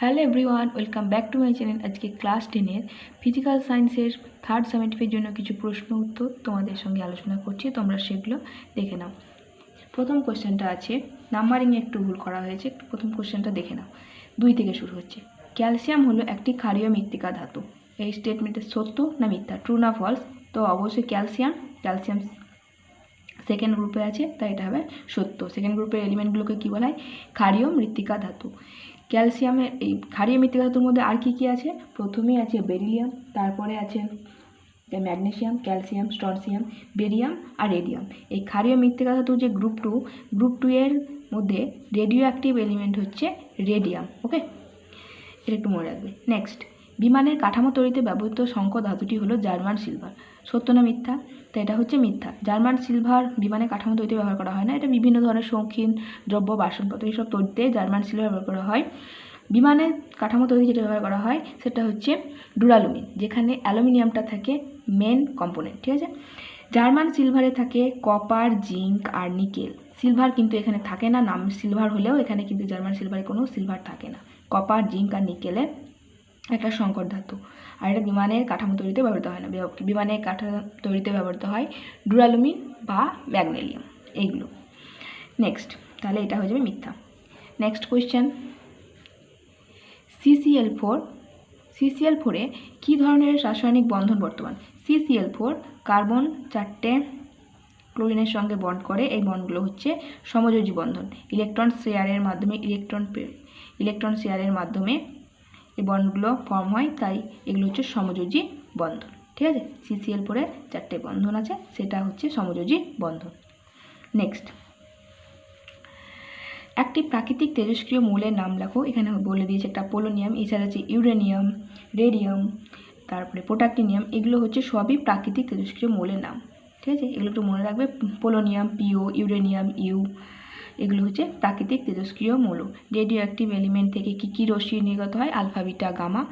Hello everyone welcome back to my channel আজকে class টেনের physical সায়েন্সের থার্ড সেমেটিভের জন্য কিছু প্রশ্ন উত্তর তোমাদের সঙ্গে আলোচনা করছি, তোমরা সেগুলো দেখে নাও। প্রথম কোশ্চেনটা আছে নাম্বারিংয়ে একটু ভুল করা হয়েছে, প্রথম কোশ্চেনটা দেখে নাও। দুই থেকে শুরু হচ্ছে। ক্যালসিয়াম হলো একটি ক্ষারীয় মৃত্তিকা ধাতু। এই স্টেটমেন্টের সত্য না মিথ্যা? ট্রু না ফলস তো অবশ্যই ক্যালসিয়াম ক্যালসিয়াম সেকেন্ড গ্রুপে আছে, তাই এটা হবে সত্য। সেকেন্ড গ্রুপের এলিমেন্টগুলোকে কী বলা হয়? ক্ষারীয় মৃত্তিকা ধাতু। ক্যালসিয়ামের এই ক্ষারীয় মৃত্তিকা মধ্যে আর কী কী আছে? প্রথমেই আছে বেরিলিয়াম, তারপরে আছে ম্যাগনেশিয়াম ক্যালসিয়াম, স্ট্রনসিয়াম, বেরিয়াম আর রেডিয়াম। এই ক্ষারীয় মৃত্তিকা যে গ্রুপ টু গ্রুপ টু এর মধ্যে রেডিও অ্যাক্টিভ এলিমেন্ট হচ্ছে রেডিয়াম, ওকে? এটা একটু মনে রাখবে। নেক্সট। বিমানের কাঠামো তৈরিতে ব্যবহৃত সংকর ধাতুটি হলো জার্মান সিলভার। সত্য না মিথ্যা? তো এটা হচ্ছে মিথ্যা। জার্মান সিলভার বিমানের কাঠামো তৈরিতে ব্যবহার করা হয় না। এটা বিভিন্ন ধরনের শৌখিন, দ্রব্য, বাসনপত্র এইসব তৈরিতে জার্মান সিলভার ব্যবহার করা হয়। বিমানের কাঠামো তৈরি যেটা ব্যবহার করা হয়, সেটা হচ্ছে ডুরালুমিন, যেখানে অ্যালুমিনিয়ামটা থাকে মেন কম্পোনেন্ট, ঠিক আছে? জার্মান সিলভারে থাকে কপার জিঙ্ক আর নিকেল। সিলভার কিন্তু এখানে থাকে না, নাম সিলভার হলেও এখানে কিন্তু জার্মান সিলভারে কোনো সিলভার থাকে না। কপার জিঙ্ক আর নিকেলে একটা সংকর ধাতু। আর এটা বিমানের কাঠামো তৈরিতে ব্যবহৃত হয় না। বিমানের কাঠামো তৈরিতে ব্যবহৃত হয় ডুরালুমিন বা ম্যাগনেলিয়াম। এইগুলো। নেক্সট তাহলে এটা হয়ে যাবে মিথ্যা। Next question CCl four CCl ফোরে কী ধরনের রাসায়নিক বন্ধন বর্তমান? সিসিএল ফোর কার্বন চারটে ক্লোরিনের সঙ্গে বন্ড করে। এই বন্ডগুলো হচ্ছে সমযোজী বন্ধন। ইলেকট্রন শেয়ারের মাধ্যমে ইলেকট্রন ইলেকট্রন শেয়ারের মাধ্যমে এই বন্ডগুলো ফর্ম হয়, তাই এগুলো হচ্ছে সমযোজী বন্ধন। ঠিক আছে? সিসিএল পরে চারটে বন্ধন আছে, সেটা হচ্ছে সমযোজী বন্ধন। নেক্সট একটি প্রাকৃতিক তেজস্ক্রিয় মৌলের নাম লেখো, এখানে বলে দিয়েছে একটা পোলোনিয়াম, এছাড়া আছে ইউরেনিয়াম, রেডিয়াম, তারপরে পোটাক্টিনিয়াম এগুলো হচ্ছে সবই প্রাকৃতিক তেজস্ক্রিয় মৌলের নাম। ঠিক আছে? এগুলো একটু মনে রাখবে, পোলোনিয়াম, পিও, ইউরেনিয়াম, ইউ এগুলো হচ্ছে প্রাকৃতিক তেজস্ক্রিয় মৌল। রেডিও অ্যাক্টিভ এলিমেন্ট থেকে কী কী রশ্মি নির্গত হয়? আলফা বিটা গামা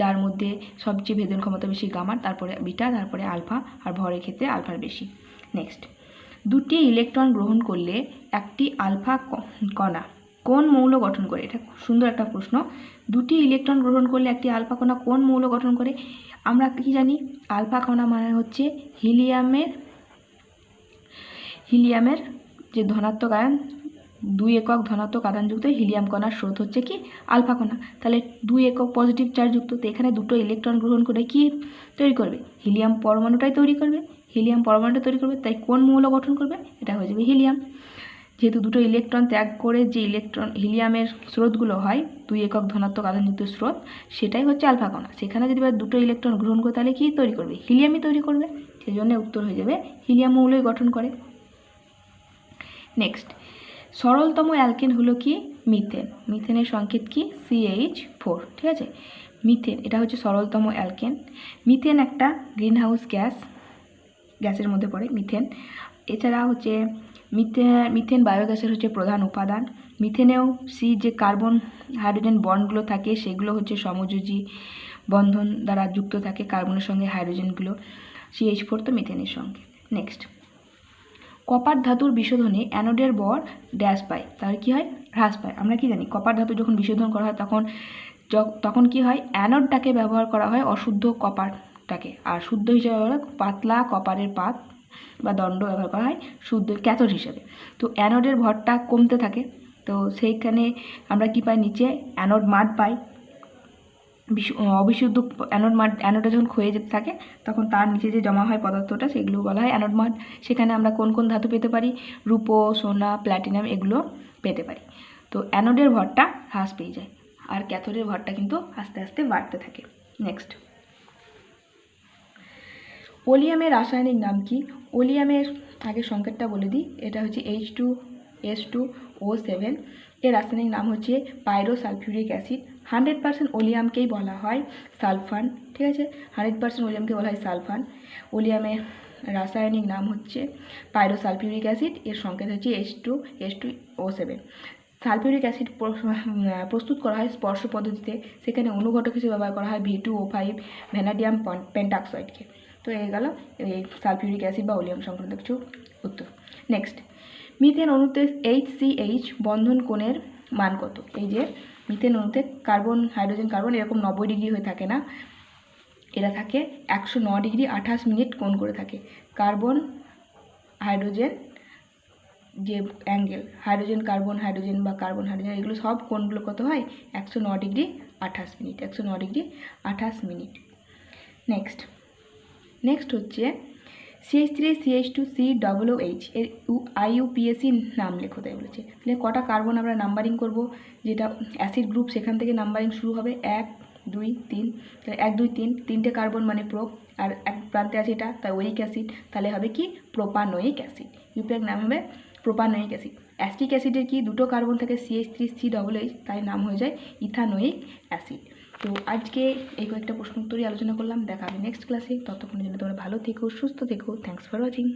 যার মধ্যে সবচেয়ে ভেদন ক্ষমতা বেশি গামার তারপরে বিটা তারপরে আলফা আর ভরের ক্ষেত্রে আলফার বেশি। নেক্সট দুটি ইলেকট্রন গ্রহণ করলে একটি আলফা কণা কোন মৌল গঠন করে? এটা সুন্দর একটা প্রশ্ন। দুটি ইলেকট্রন গ্রহণ করলে একটি আলফা কণা কোন মৌল গঠন করে? আমরা কি জানি? আলফা কণা মানে হচ্ছে হিলিয়ামের হিলিয়ামের যে ধনাত্মক আয়ন, দুই একক ধনাত্মক আধানযুক্ত হিলিয়াম কণার স্রোত হচ্ছে কি? আলফা কণা। তাহলে দুই একক পজিটিভ চার্জযুক্ত তো এখানে দুটো ইলেকট্রন গ্রহণ করে কি তৈরি করবে? হিলিয়াম পরমাণুটাই তৈরি করবে। হিলিয়াম পরমাণুটা তৈরি করবে, তাই কোন মৌল গঠন করবে? এটা হয়ে যাবে হিলিয়াম। যেহেতু দুটো ইলেকট্রন ত্যাগ করে যে ইলেকট্রন হিলিয়ামের স্রোতগুলো হয়, দুই একক ধনাত্মক আধানযুক্ত স্রোত, সেটাই হচ্ছে আলফা কণা। সেখানে যদি এবার দুটো ইলেকট্রন গ্রহণ করে, তাহলে কী তৈরি করবে? হিলিয়ামই তৈরি করবে। সেই জন্য উত্তর হয়ে যাবে হিলিয়াম মৌলই গঠন করে। নেক্সট সরলতম অ্যালকেন হলো কি? মিথেন। মিথেনের সংকেত কি? সিএইচ ফোর ঠিক আছে? মিথেন, এটা হচ্ছে সরলতম অ্যালকেন। মিথেন একটা গ্রিনহাউস গ্যাস, গ্যাসের মধ্যে পড়ে মিথেন। এছাড়া হচ্ছে মিথে, মিথেন বায়োগ্যাসের হচ্ছে প্রধান উপাদান। মিথেনেও সি যে কার্বন হাইড্রোজেন বন্ডগুলো থাকে, সেগুলো হচ্ছে সমযোজী বন্ধন দ্বারা যুক্ত থাকে কার্বনের সঙ্গে হাইড্রোজেনগুলো। সিএইচ ফোর তো মিথেনের সঙ্গে। নেক্সট কপার ধাতুর বিশোধনে অ্যানোডের বর ড্যাশ পায় তাহলে কী হয়? হ্রাস পায়। আমরা কি জানি? কপার ধাতু যখন বিশোধন করা হয় তখন তখন কি হয়? অ্যানোডটাকে ব্যবহার করা হয় অশুদ্ধ কপারটাকে। আর শুদ্ধ হিসেবে ব্যবহার পাতলা কপারের পাত বা দণ্ড ব্যবহার করা হয় শুদ্ধ, ক্যাথোড হিসেবে। তো অ্যানোডের ভরটা কমতে থাকে। তো সেইখানে আমরা কি পাই নিচে? অ্যানোড মাড পাই। অবিশুদ্ধ অ্যানোড মাড অ্যানোডটা যখন ক্ষয়ে যেতে থাকে, তখন তার নিচে যে জমা হয় পদার্থটা সেগুলো বলা হয় অ্যানোড মাড সেখানে আমরা কোন কোন ধাতু পেতে পারি? রূপো, সোনা, প্ল্যাটিনাম, এগুলো পেতে পারি। তো অ্যানোডের ভরটা হ্রাস পেয়ে যায়, আর ক্যাথোডের ভরটা কিন্তু আস্তে আস্তে বাড়তে থাকে। নেক্সট ওলিয়ামের রাসায়নিক নাম কি? ওলিয়ামের আগে সংকেতটা বলে দিই, এটা হচ্ছে H two S two O seven এর রাসায়নিক নাম হচ্ছে পাইরোসালফিউরিক অ্যাসিড। হান্ড্রেড পার্সেন্ট ওলিয়ামকেই বলা হয় সালফান, ঠিক আছে? হান্ড্রেড পার্সেন্ট ওলিয়ামকে বলা হয় সালফান। ওলিয়ামের রাসায়নিক নাম হচ্ছে পাইরোসালফিউরিক অ্যাসিড, এর সংকেত হচ্ছে S two S two O seven sulphuric acid প্রস্তুত করা হয় স্পর্শ পদ্ধতিতে। সেখানে অনুঘটক হিসেবে ব্যবহার করা হয় V two O five vanadium পেন্টাক্সাইডকে তো এই গেল এই সালফিউরিক অ্যাসিড বা ওলিয়াম সংক্রান্ত কিছু উত্তর। নেক্সট মিথেন অণুতে এইচ সি এইচ বন্ধন কোণের মান কত? এই যে মিথেন অণুতে কার্বন, হাইড্রোজেন, কার্বন এরকম নব্বই ডিগ্রি হয়ে থাকে না? এরা থাকে একশো ন ডিগ্রি আঠাশ মিনিট কোণ করে থাকে। কার্বন, হাইড্রোজেন যে অ্যাঙ্গেল, হাইড্রোজেন, কার্বন, হাইড্রোজেন বা কার্বন, হাইড্রোজেন, এগুলো সব কোণগুলো কত হয়? একশো ন ডিগ্রি আঠাশ মিনিট, একশো ন ডিগ্রি আঠাশ মিনিট। নেক্সট নেক্সট হচ্ছে CH three CH two C double H এর ইউ আইইউপিএসি নাম লেখো তাই বলেছে। তাহলে কটা কার্বন আমরা নাম্বারিং করব? যেটা অ্যাসিড গ্রুপ সেখান থেকে নাম্বারিং শুরু হবে এক, দুই, তিন। তাহলে এক, দুই, তিন, তিনটে কার্বন মানে প্রো আর এক প্রান্তে আছে এটা, তাই ওইক অ্যাসিড তাহলে হবে কি? প্রোপানোয়িক অ্যাসিড ইউপিএর নাম হবে প্রোপানোয়িক অ্যাসিড অ্যাসিটিক অ্যাসিডের কি? দুটো কার্বন থাকে CH three C double H তাই নাম হয়ে যায় ইথানোয়িক অ্যাসিড তো আজকে এই কয়েকটা প্রশ্ন উত্তরই আলোচনা করলাম। দেখা হবে নেক্সট ক্লাসে ততক্ষণের জন্য তোমরা ভালো থেকো, সুস্থ থেকো। Thanks for watching